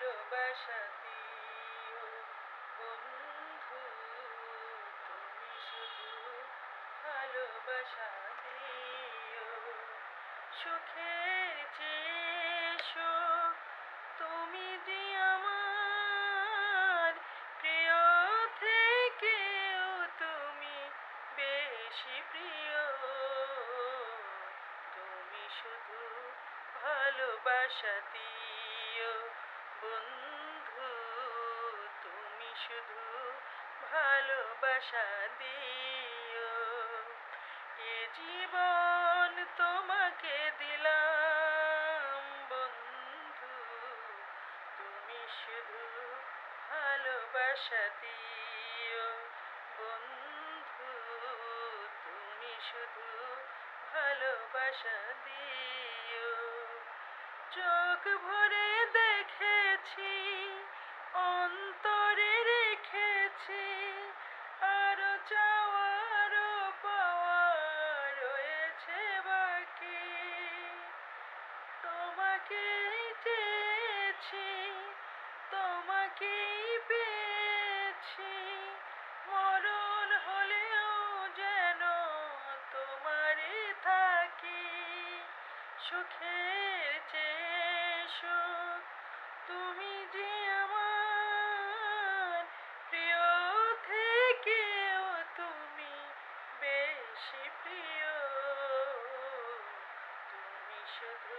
ভালোবাসা বন্ধু, তুমি শুধু ভালোবাসা দিও সুখের চেয়ে তুমি যে আমার প্রিয় থেকেও তুমি বেশি প্রিয়। তুমি শুধু ভালোবাসা দিও বন্ধু তুমি শুধু ভালোবাসা দিও। এ জীবন তোমাকে দিলাম বন্ধু। তুমি শুধু ভালোবাসা দিও বন্ধু। তুমি শুধু ভালোবাসা দিও। চোখ ভরে দেখেছি অন্তরে তোমাকেই চেয়েছি তোমাকেই পেয়েছি। মরণ হলেও যেন তোমারই থাকি, সুখের চেয়ে সুখ। তুমি যে আমার প্রিয় থেকেও তুমি বেশি প্রিয়। তুমি শুধু